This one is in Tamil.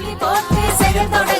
துளி போட்டு செயல் தொடங்க